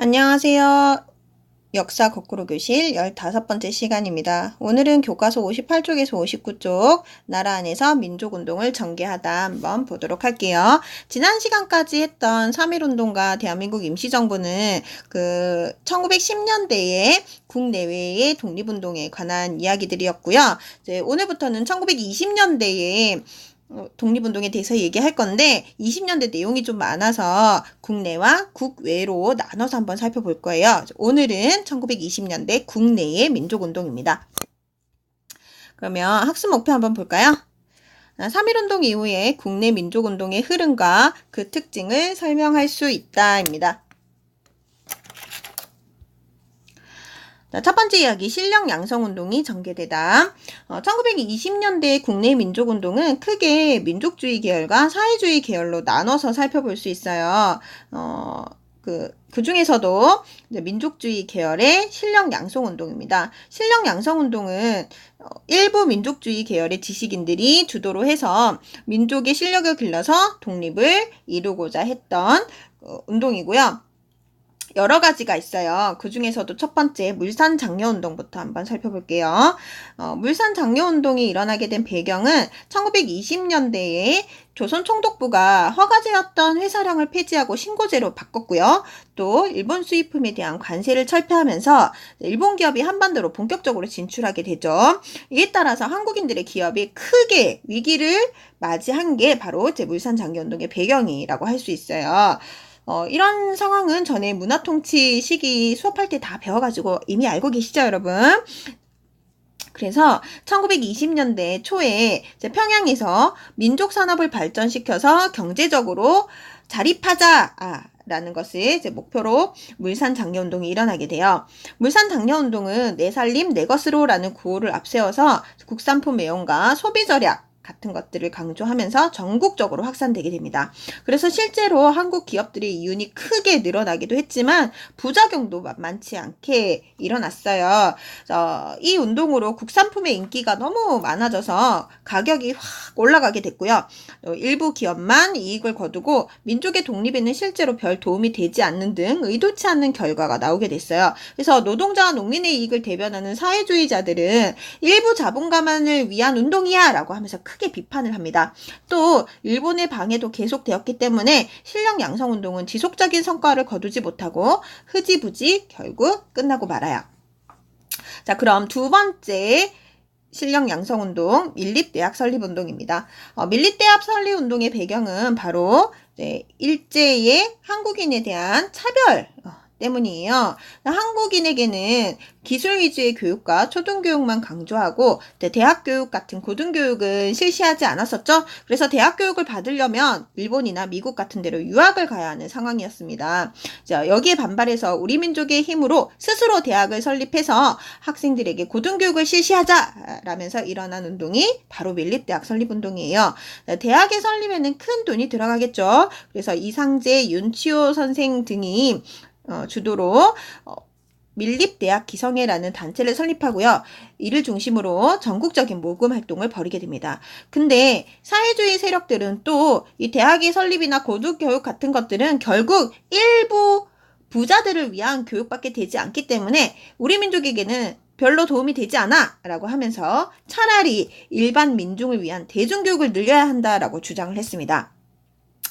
안녕하세요. 역사 거꾸로 교실 15번째 시간입니다. 오늘은 교과서 58쪽에서 59쪽 나라 안에서 민족운동을 전개하다 한번 보도록 할게요. 지난 시간까지 했던 3.1운동과 대한민국 임시정부는 그 1910년대에 국내외의 독립운동에 관한 이야기들이었고요. 이제 오늘부터는 1920년대에 어, 독립운동에 대해서 얘기할 건데 20년대 내용이 좀 많아서 국내와 국외로 나눠서 한번 살펴볼 거예요. 오늘은 1920년대 국내의 민족운동입니다. 그러면 학습 목표 한번 볼까요? 3.1운동 이후에 국내 민족운동의 흐름과 그 특징을 설명할 수 있다입니다. 자, 첫 번째 이야기, 실력 양성 운동이 전개되다. 어, 1920년대 국내 민족 운동은 크게 민족주의 계열과 사회주의 계열로 나눠서 살펴볼 수 있어요. 어, 그, 그 중에서도 민족주의 계열의 실력 양성 운동입니다. 실력 양성 운동은 어, 일부 민족주의 계열의 지식인들이 주도로 해서 민족의 실력을 길러서 독립을 이루고자 했던 어, 운동이고요. 여러 가지가 있어요. 그 중에서도 첫 번째 물산 장려 운동부터 한번 살펴볼게요. 어, 물산 장려 운동이 일어나게 된 배경은 1920년대에 조선 총독부가 허가제였던 회사령을 폐지하고 신고제로 바꿨고요. 또 일본 수입품에 대한 관세를 철폐하면서 일본 기업이 한반도로 본격적으로 진출하게 되죠. 이에 따라서 한국인들의 기업이 크게 위기를 맞이한 게 바로 물산 장려 운동의 배경이라고 할 수 있어요. 어, 이런 상황은 전에 문화통치 시기 수업할 때 다 배워가지고 이미 알고 계시죠, 여러분? 그래서 1920년대 초에 평양에서 민족 산업을 발전시켜서 경제적으로 자립하자. 아, 라는 것을 이제 목표로 물산 장려 운동이 일어나게 돼요. 물산 장려 운동은 내 살림 내 것으로라는 구호를 앞세워서 국산품 매용과 소비 절약 같은 것들을 강조하면서 전국적으로 확산되게 됩니다. 그래서 실제로 한국 기업들의 이윤이 크게 늘어나기도 했지만 부작용도 만만치 않게 일어났어요. 어, 이 운동으로 국산품의 인기가 너무 많아져서 가격이 확 올라가게 됐고요. 어, 일부 기업만 이익을 거두고 민족의 독립에는 실제로 별 도움이 되지 않는 등 의도치 않는 결과가 나오게 됐어요. 그래서 노동자와 농민의 이익을 대변하는 사회주의자들은 일부 자본가만을 위한 운동이야 라고 하면서 크게 크게 비판을 합니다. 또 일본의 방해도 계속되었기 때문에 실력 양성 운동은 지속적인 성과를 거두지 못하고 흐지부지 결국 끝나고 말아요. 자, 그럼 두 번째 실력 양성 운동, 밀립 대학 설립 운동입니다. 어, 밀립 대학 설립 운동의 배경은 바로 일제의 한국인에 대한 차별 어, 때문이에요. 한국인에게는 기술 위주의 교육과 초등교육만 강조하고 대학 교육 같은 고등교육은 실시하지 않았었죠. 그래서 대학 교육을 받으려면 일본이나 미국 같은 데로 유학을 가야 하는 상황이었습니다. 자, 여기에 반발해서 우리 민족의 힘으로 스스로 대학을 설립해서 학생들에게 고등교육을 실시하자라면서 일어난 운동이 바로 밀립대학 설립운동이에요. 대학의 설립에는 큰 돈이 들어가겠죠. 그래서 이상재, 윤치호 선생 등이 어, 주도로 어, 밀립대학 기성회라는 단체를 설립하고요. 이를 중심으로 전국적인 모금 활동을 벌이게 됩니다. 근데 사회주의 세력들은 또 이 대학의 설립이나 고등교육 같은 것들은 결국 일부 부자들을 위한 교육밖에 되지 않기 때문에 우리 민족에게는 별로 도움이 되지 않아 라고 하면서 차라리 일반 민중을 위한 대중교육을 늘려야 한다라고 주장을 했습니다.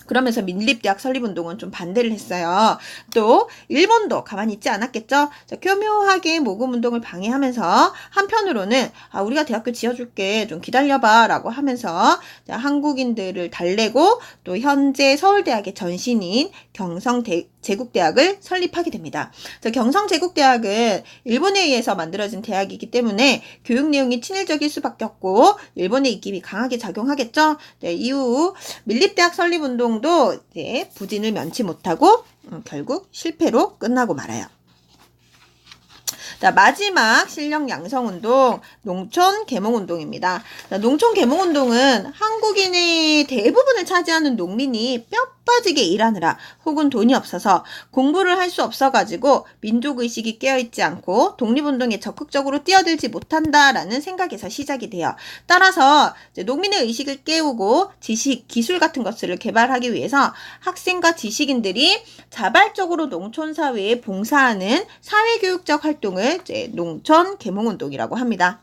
그러면서 민립대학 설립운동은 좀 반대를 했어요. 또 일본도 가만히 있지 않았겠죠. 자, 교묘하게 모금운동을 방해하면서 한편으로는 아, 우리가 대학교 지어줄게 좀 기다려봐라고 하면서 자, 한국인들을 달래고 또 현재 서울대학의 전신인 경성대 제국대학을 설립하게 됩니다. 경성 제국대학은 일본에 의해서 만들어진 대학이기 때문에 교육 내용이 친일적일 수밖에 없고 일본의 입김이 강하게 작용하겠죠. 네, 이후 밀립대학 설립 운동도 네, 부진을 면치 못하고 음, 결국 실패로 끝나고 말아요. 자, 마지막 실력 양성 운동, 농촌 개몽 운동입니다. 농촌 개몽 운동은 한국인의 대부분을 차지하는 농민이 뼈 빠지게 일하느라 혹은 돈이 없어서 공부를 할 수 없어가지고 민족의식이 깨어있지 않고 독립운동에 적극적으로 뛰어들지 못한다라는 생각에서 시작이 돼요. 따라서 농민의 의식을 깨우고 지식, 기술 같은 것들을 개발하기 위해서 학생과 지식인들이 자발적으로 농촌 사회에 봉사하는 사회교육적 활동을 농촌 계몽운동이라고 합니다.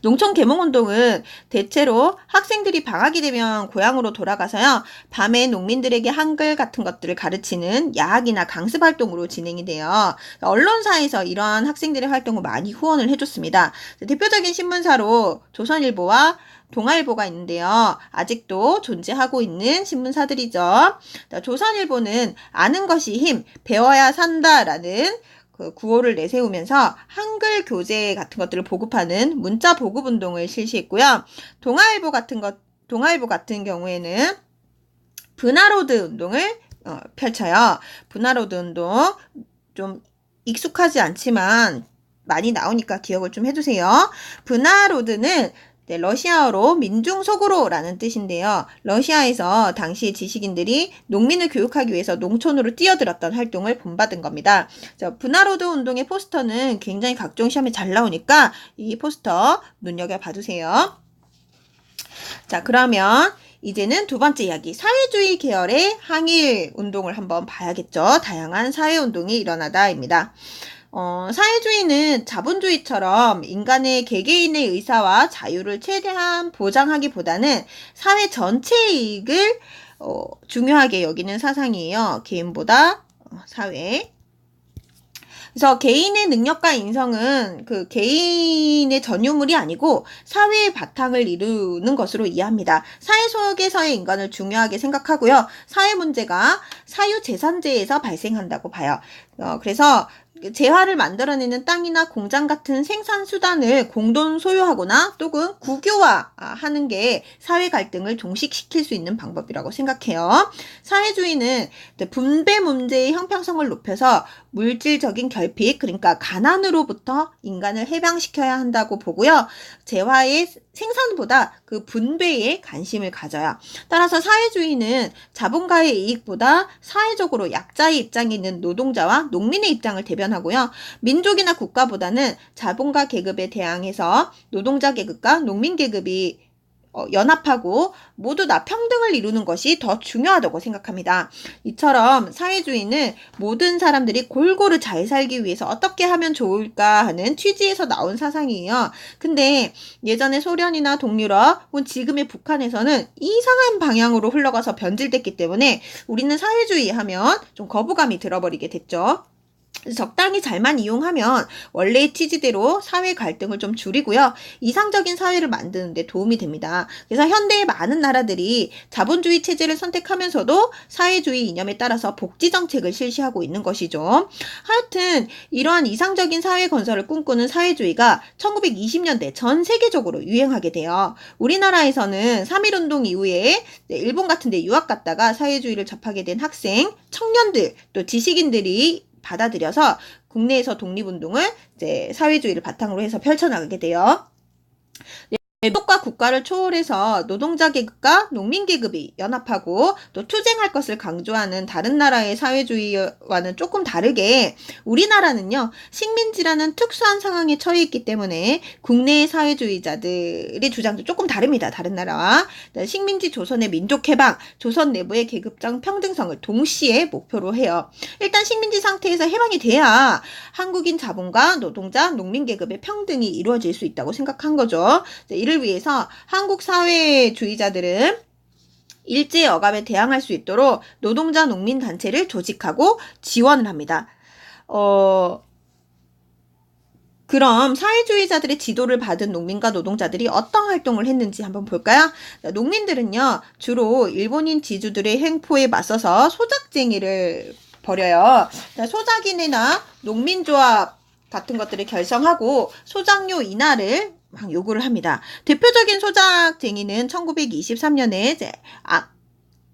농촌 개몽운동은 대체로 학생들이 방학이 되면 고향으로 돌아가서요. 밤에 농민들에게 한글 같은 것들을 가르치는 야학이나 강습 활동으로 진행이 돼요. 언론사에서 이러한 학생들의 활동을 많이 후원을 해줬습니다. 대표적인 신문사로 조선일보와 동아일보가 있는데요. 아직도 존재하고 있는 신문사들이죠. 조선일보는 아는 것이 힘, 배워야 산다라는 그 구호를 내세우면서 한글 교재 같은 것들을 보급하는 문자 보급 운동을 실시했고요. 동아일보 같은 것, 동아일보 같은 경우에는 분화로드 운동을 어, 펼쳐요. 분화로드 운동 좀 익숙하지 않지만 많이 나오니까 기억을 좀 해주세요. 분화로드는 네, 러시아어로 민중 속으로라는 뜻인데요. 러시아에서 당시 지식인들이 농민을 교육하기 위해서 농촌으로 뛰어들었던 활동을 본받은 겁니다. 자, 분화로드 운동의 포스터는 굉장히 각종 시험에 잘 나오니까 이 포스터 눈여겨 봐주세요. 자, 그러면 이제는 두 번째 이야기, 사회주의 계열의 항일 운동을 한번 봐야겠죠. 다양한 사회 운동이 일어나다입니다. 어, 사회주의는 자본주의처럼 인간의 개개인의 의사와 자유를 최대한 보장하기보다는 사회 전체의 이익을 어, 중요하게 여기는 사상이에요. 개인보다 어, 사회. 그래서 개인의 능력과 인성은 그 개인의 전유물이 아니고 사회의 바탕을 이루는 것으로 이해합니다. 사회 속에서의 인간을 중요하게 생각하고요. 사회 문제가 사유재산제에서 발생한다고 봐요. 어, 그래서 재화를 만들어내는 땅이나 공장 같은 생산 수단을 공동 소유하거나 또는 국유화하는 게 사회 갈등을 종식시킬 수 있는 방법이라고 생각해요. 사회주의는 분배 문제의 형평성을 높여서 물질적인 결핍, 그러니까 가난으로부터 인간을 해방시켜야 한다고 보고요. 재화의 생산보다 그 분배에 관심을 가져요. 따라서 사회주의는 자본가의 이익보다 사회적으로 약자의 입장에 있는 노동자와 농민의 입장을 대변 하고요. 민족이나 국가보다는 자본가 계급에 대항해서 노동자 계급과 농민 계급이 어, 연합하고 모두 다 평등을 이루는 것이 더 중요하다고 생각합니다. 이처럼 사회주의는 모든 사람들이 골고루 잘 살기 위해서 어떻게 하면 좋을까 하는 취지에서 나온 사상이에요. 근데 예전에 소련이나 동유럽 혹은 지금의 북한에서는 이상한 방향으로 흘러가서 변질됐기 때문에 우리는 사회주의 하면 좀 거부감이 들어버리게 됐죠. 적당히 잘만 이용하면 원래의 취지대로 사회 갈등을 좀 줄이고요. 이상적인 사회를 만드는 데 도움이 됩니다. 그래서 현대의 많은 나라들이 자본주의 체제를 선택하면서도 사회주의 이념에 따라서 복지 정책을 실시하고 있는 것이죠. 하여튼 이러한 이상적인 사회 건설을 꿈꾸는 사회주의가 1920년대 전 세계적으로 유행하게 돼요. 우리나라에서는 3.1 운동 이후에 일본 같은 데 유학 갔다가 사회주의를 접하게 된 학생, 청년들, 또 지식인들이 받아들여서 국내에서 독립운동을 이제 사회주의를 바탕으로 해서 펼쳐나가게 돼요. 외국과 국가를 초월해서 노동자 계급과 농민 계급이 연합하고 또 투쟁할 것을 강조하는 다른 나라의 사회주의와는 조금 다르게 우리나라는요 식민지라는 특수한 상황에 처해 있기 때문에 국내의 사회주의자들의 주장도 조금 다릅니다 다른 나라와. 식민지 조선의 민족 해방 조선 내부의 계급적 평등성을 동시에 목표로 해요. 일단 식민지 상태에서 해방이 돼야 한국인 자본과 노동자 농민 계급의 평등이 이루어질 수 있다고 생각한 거죠. 이를 이를 위해서 한국 사회주의자들은 일제 억압에 대항할 수 있도록 노동자 농민 단체를 조직하고 지원을 합니다. 어, 그럼 사회주의자들의 지도를 받은 농민과 노동자들이 어떤 활동을 했는지 한번 볼까요? 농민들은요, 주로 일본인 지주들의 횡포에 맞서서 소작쟁이를 벌여요. 소작인이나 농민조합 같은 것들을 결성하고 소작료 인하를 막 요구를 합니다. 대표적인 소작쟁이는 1923년에 이제 아,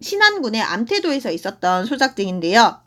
신안군의 암태도에서 있었던 소작쟁인데요.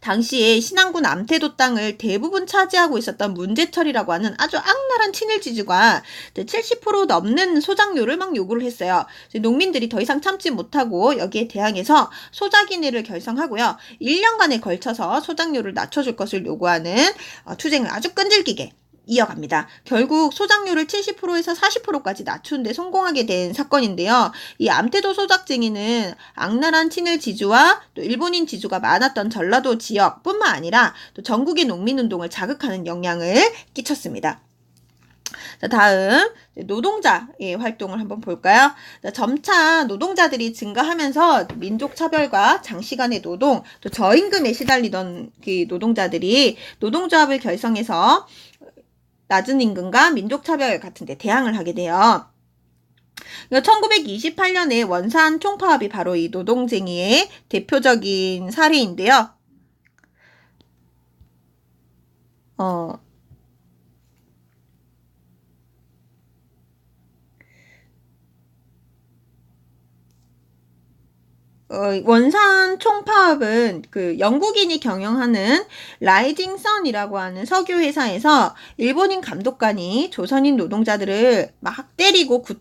당시에 신안군 암태도 땅을 대부분 차지하고 있었던 문제철이라고 하는 아주 악랄한 친일 지주가 70% 넘는 소작료를 막 요구를 했어요. 농민들이 더 이상 참지 못하고 여기에 대항해서 소작인회를 결성하고요. 1년간에 걸쳐서 소작료를 낮춰줄 것을 요구하는 어, 투쟁을 아주 끈질기게 이어갑니다. 결국 소작료를 70%에서 40%까지 낮추는데 성공하게 된 사건인데요. 이 암태도 소작쟁이는 악랄한 친일 지주와 또 일본인 지주가 많았던 전라도 지역뿐만 아니라 또 전국의 농민운동을 자극하는 영향을 끼쳤습니다. 자, 다음 노동자의 활동을 한번 볼까요? 자, 점차 노동자들이 증가하면서 민족 차별과 장시간의 노동, 또 저임금에 시달리던 그 노동자들이 노동조합을 결성해서 낮은 임금과 민족차별 같은 데 대항을 하게 돼요. 1928년에 원산 총파업이 바로 이 노동쟁이의 대표적인 사례인데요. 어, 어, 원산 총파업은 그 영국인이 경영하는 라이징 선이라고 하는 석유 회사에서 일본인 감독관이 조선인 노동자들을 막 때리고 구,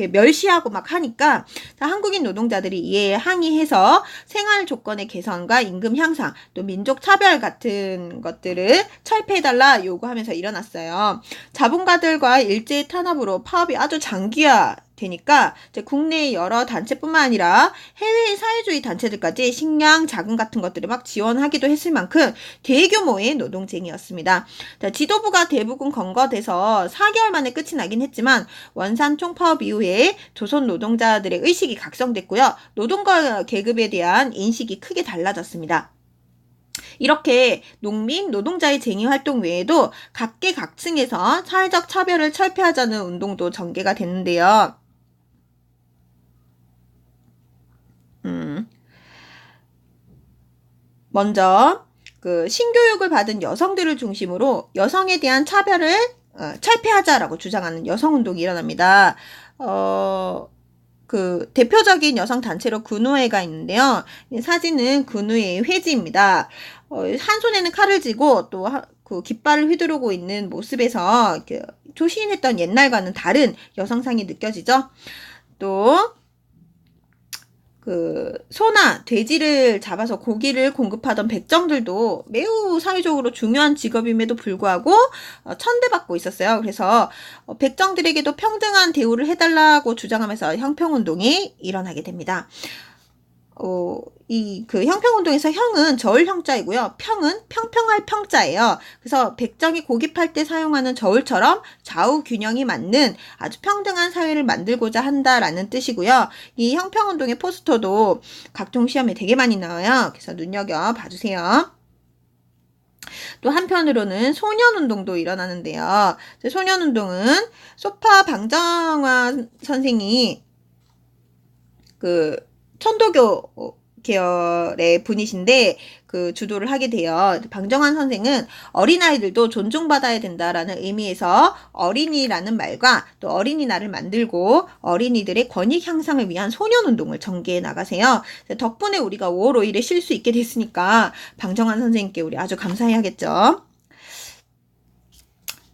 이렇게 멸시하고 막 하니까 한국인 노동자들이 이에 항의해서 생활 조건의 개선과 임금 향상 또 민족 차별 같은 것들을 철폐해달라 요구하면서 일어났어요. 자본가들과 일제의 탄압으로 파업이 아주 장기화 되니까 국내의 여러 단체뿐만 아니라 해외의 사회주의 단체들까지 식량, 자금 같은 것들을 막 지원하기도 했을 만큼 대규모의 노동쟁이였습니다. 자, 지도부가 대부분 건거돼서 4개월 만에 끝이 나긴 했지만 원산 총파업 이후에 조선 노동자들의 의식이 각성됐고요. 노동과 계급에 대한 인식이 크게 달라졌습니다. 이렇게 농민, 노동자의 쟁의 활동 외에도 각계 각층에서 사회적 차별을 철폐하자는 운동도 전개가 됐는데요. 음. 먼저 그 신교육을 받은 여성들을 중심으로 여성에 대한 차별을 어, 철폐하자라고 주장하는 여성 운동이 일어납니다. 어, 그 대표적인 여성 단체로 군우회가 있는데요. 사진은 군우회의 회지입니다. 어, 한 손에는 칼을 쥐고 또 그 깃발을 휘두르고 있는 모습에서 조신했던 옛날과는 다른 여성상이 느껴지죠. 또 그 소나 돼지를 잡아서 고기를 공급하던 백정들도 매우 사회적으로 중요한 직업임에도 불구하고 어, 천대받고 있었어요. 그래서 어, 백정들에게도 평등한 대우를 해달라고 주장하면서 형평운동이 일어나게 됩니다. 어, 이 그 형평운동에서 형은 저울 형자이고요. 평은 평평할 평자예요. 그래서 백정이 고집할 때 사용하는 저울처럼 좌우 균형이 맞는 아주 평등한 사회를 만들고자 한다라는 뜻이고요. 이 형평운동의 포스터도 각종 시험에 되게 많이 나와요. 그래서 눈여겨 봐주세요. 또 한편으로는 소년운동도 일어나는데요. 소년운동은 소파 방정환 선생이 그 천도교 계열의 분이신데 그 주도를 하게 돼요. 방정환 선생은 어린아이들도 존중받아야 된다라는 의미에서 어린이라는 말과 또 어린이날을 만들고 어린이들의 권익 향상을 위한 소년운동을 전개해 나가세요. 덕분에 우리가 5월 5일에 쉴 수 있게 됐으니까 방정환 선생님께 우리 아주 감사해야겠죠.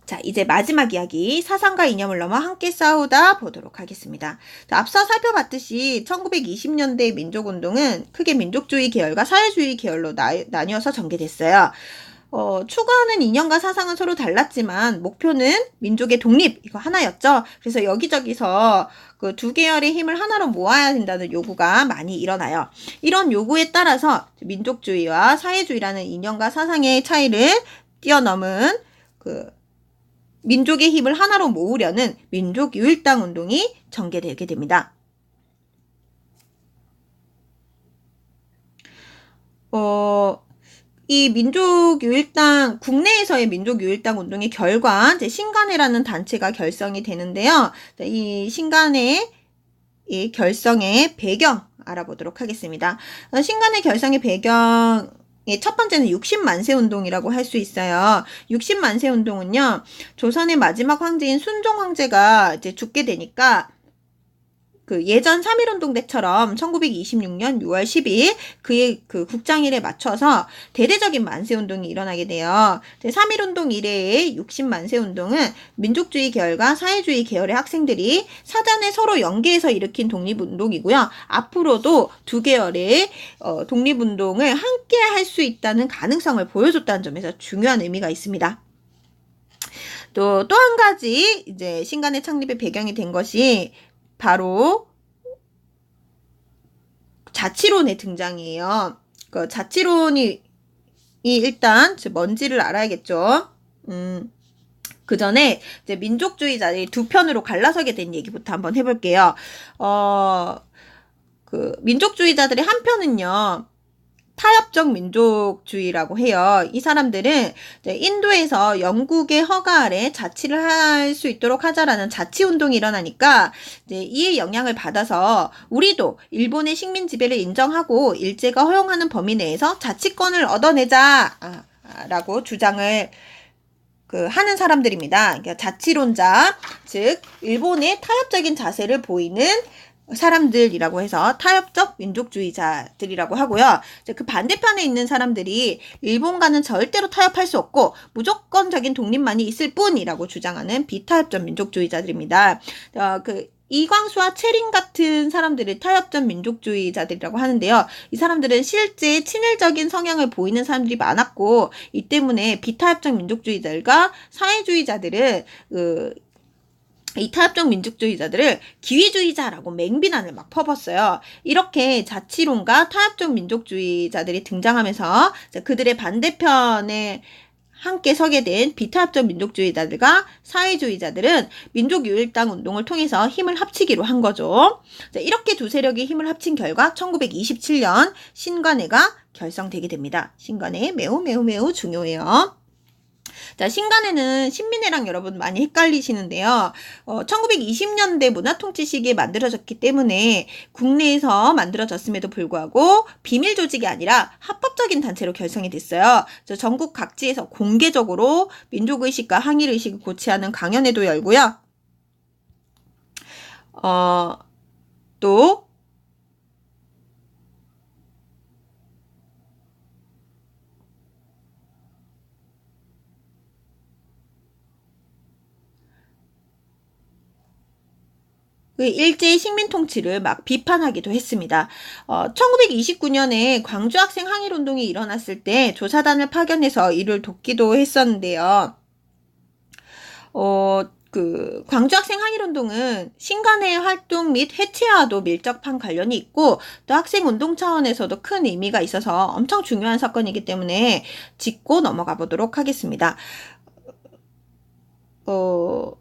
자, 이제 마지막 이야기, 사상과 이념을 넘어 함께 싸우다 보도록 하겠습니다. 자, 앞서 살펴봤듯이 1920년대 민족운동은 크게 민족주의 계열과 사회주의 계열로 나, 나뉘어서 전개됐어요. 어, 추구하는 이념과 사상은 서로 달랐지만 목표는 민족의 독립 이거 하나였죠. 그래서 여기저기서 그 두 계열의 힘을 하나로 모아야 된다는 요구가 많이 일어나요. 이런 요구에 따라서 민족주의와 사회주의라는 이념과 사상의 차이를 뛰어넘은 그 민족의 힘을 하나로 모으려는 민족 유일당 운동이 전개되게 됩니다. 어, 이 민족유일당, 국내에서의 민족유일당 운동의 결과, 이제 신간회라는 단체가 결성이 되는데요. 이 신간회, 이 결성의 배경 알아보도록 하겠습니다. 어, 신간회 결성의 배경, 예, 첫 번째는 60만세 운동이라고 할 수 있어요. 60만세 운동은요, 조선의 마지막 황제인 순종 황제가 이제 죽게 되니까 그 예전 3.1운동 때처럼 1926년 6월 10일 그의 그 국장일에 맞춰서 대대적인 만세운동이 일어나게 돼요. 3.1운동 이래의 60만세 운동은 민족주의 계열과 사회주의 계열의 학생들이 사전에 서로 연계해서 일으킨 독립운동이고요. 앞으로도 두 계열의 어, 독립운동을 함께 할 수 있다는 가능성을 보여줬다는 점에서 중요한 의미가 있습니다. 또, 또한 가지, 이제, 신간의 창립의 배경이 된 것이 바로 자치론의 등장이에요. 그 자치론이 일단 뭔지를 알아야겠죠. 음. 그 전에 이제 민족주의자들이 두 편으로 갈라서게 된 얘기부터 한번 해볼게요. 어, 그 민족주의자들의 한 편은요. 타협적 민족주의라고 해요. 이 사람들은 인도에서 영국의 허가 아래 자치를 할 수 있도록 하자라는 자치 운동이 일어나니까 이에 영향을 받아서 우리도 일본의 식민 지배를 인정하고 일제가 허용하는 범위 내에서 자치권을 얻어내자 아, 라고 주장을 그 하는 사람들입니다. 그러니까 자치론자, 즉 일본의 타협적인 자세를 보이는 사람들이라고 해서 타협적 민족주의자들이라고 하고요. 그 반대편에 있는 사람들이 일본과는 절대로 타협할 수 없고 무조건적인 독립만이 있을 뿐이라고 주장하는 비타협적 민족주의자들입니다. 어, 그 이광수와 채린 같은 사람들을 타협적 민족주의자들이라고 하는데요. 이 사람들은 실제 친일적인 성향을 보이는 사람들이 많았고 이 때문에 비타협적 민족주의자들과 사회주의자들은 그 이 타협적 민족주의자들을 기회주의자라고 맹비난을 막 퍼붓어요. 이렇게 자치론과 타협적 민족주의자들이 등장하면서 그들의 반대편에 함께 서게 된 비타협적 민족주의자들과 사회주의자들은 민족유일당 운동을 통해서 힘을 합치기로 한 거죠. 이렇게 두 세력이 힘을 합친 결과 1927년 신관회가 결성되게 됩니다. 신관회 매우 매우 매우 중요해요. 자, 신간에는 신민회랑 여러분 많이 헷갈리시는데요. 어, 1920년대 문화통치 시기에 만들어졌기 때문에 국내에서 만들어졌음에도 불구하고 비밀 조직이 아니라 합법적인 단체로 결성이 됐어요. 전국 각지에서 공개적으로 민족의식과 항일의식을 고취하는 강연회도 열고요. 어, 또 일제의 식민 통치를 막 비판하기도 했습니다. 어, 1929년에 광주 학생 항일 운동이 일어났을 때 조사단을 파견해서 이를 돕기도 했었는데요. 어, 그 광주 학생 항일 운동은 신간의 활동 및 해체와도 밀접한 관련이 있고 또 학생 운동 차원에서도 큰 의미가 있어서 엄청 중요한 사건이기 때문에 짚고 넘어가 보도록 하겠습니다. 어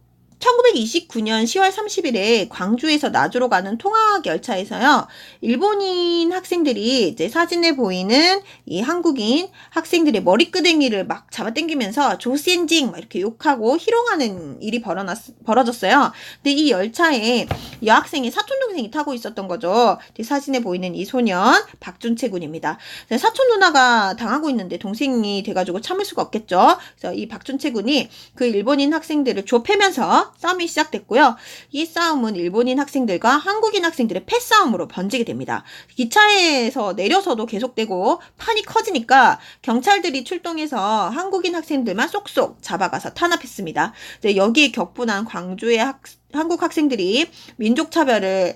1929년 10월 30일에 광주에서 나주로 가는 통학 열차에서요. 일본인 학생들이 이제 사진에 보이는 이 한국인 학생들의 머리끄댕이를 막 잡아당기면서 조센징 막 이렇게 욕하고 희롱하는 일이 벌어났, 벌어졌어요. 근데 이 열차에 여학생이 사촌 동생이 타고 있었던 거죠. 사진에 보이는 이 소년 박준채 군입니다. 사촌 누나가 당하고 있는데 동생이 돼가지고 참을 수가 없겠죠. 그래서 이 박준채 군이 그 일본인 학생들을 좁히면서 싸움이 시작됐고요. 이 싸움은 일본인 학생들과 한국인 학생들의 패싸움으로 번지게 됩니다. 기차에서 내려서도 계속되고 판이 커지니까 경찰들이 출동해서 한국인 학생들만 쏙쏙 잡아가서 탄압했습니다. 여기에 격분한 광주의 학, 한국 학생들이 민족 차별을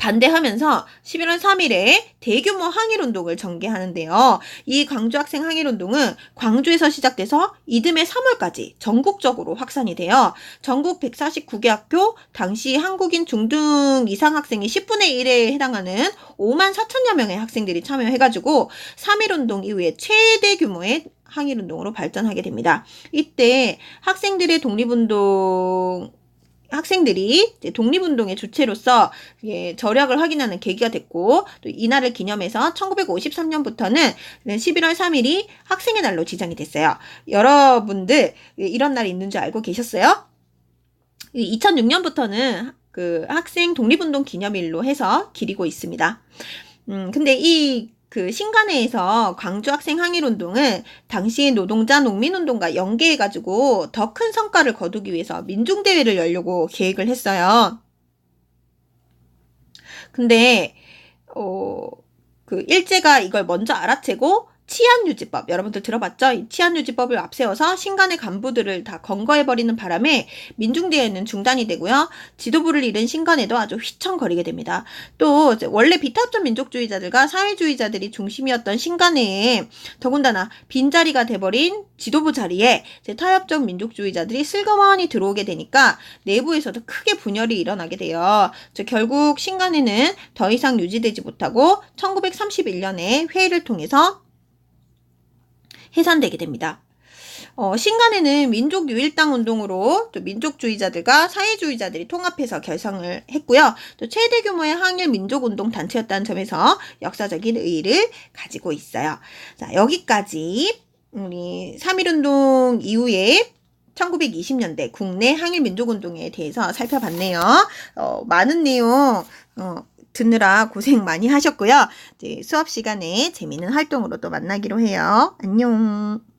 반대하면서 11월 3일에 대규모 항일운동을 전개하는데요. 이 광주 학생 항일운동은 광주에서 시작돼서 이듬해 3월까지 전국적으로 확산이 돼요. 전국 149개 학교, 당시 한국인 중등 이상 학생이 10분의 1에 해당하는 5만 4천여 명의 학생들이 참여해가지고 3.1운동 이후에 최대 규모의 항일운동으로 발전하게 됩니다. 이때 학생들의 독립운동 학생들이 독립운동의 주체로서 절약을 확인하는 계기가 됐고 또 이날을 기념해서 1953년부터는 11월 3일이 학생의 날로 지정이 됐어요. 여러분들 이런 날이 있는 줄 알고 계셨어요? 2006년부터는 그 학생 독립운동 기념일로 해서 기리고 있습니다. 음, 근데 이 그 신간회에서 광주 학생 항일 운동은 당시 노동자 농민 운동과 연계해 가지고 더 큰 성과를 거두기 위해서 민중 대회를 열려고 계획을 했어요. 근데 어, 그 일제가 이걸 먼저 알아채고 치안유지법 여러분들 들어봤죠? 이 치안유지법을 앞세워서 신간의 간부들을 다 건거해버리는 바람에 민중대회는 중단이 되고요. 지도부를 잃은 신간에도 아주 휘청거리게 됩니다. 또 원래 비타점 민족주의자들과 사회주의자들이 중심이었던 신간회에 더군다나 빈자리가 돼버린 지도부 자리에 타협적 민족주의자들이 슬그머니 들어오게 되니까 내부에서도 크게 분열이 일어나게 돼요. 결국 신간회는 더 이상 유지되지 못하고 1931년에 회의를 통해서 해산되게 됩니다. 어, 신간에는 민족 유일당 운동으로 또 민족주의자들과 사회주의자들이 통합해서 결성을 했고요. 또 최대 규모의 항일 민족 운동 단체였다는 점에서 역사적인 의의를 가지고 있어요. 자, 여기까지 우리 3.1운동 이후에 1920년대 국내 항일 민족 운동에 대해서 살펴봤네요. 어, 많은 내용 어, 듣느라 고생 많이 하셨고요. 수업 시간에 재미있는 활동으로 또 만나기로 해요. 안녕.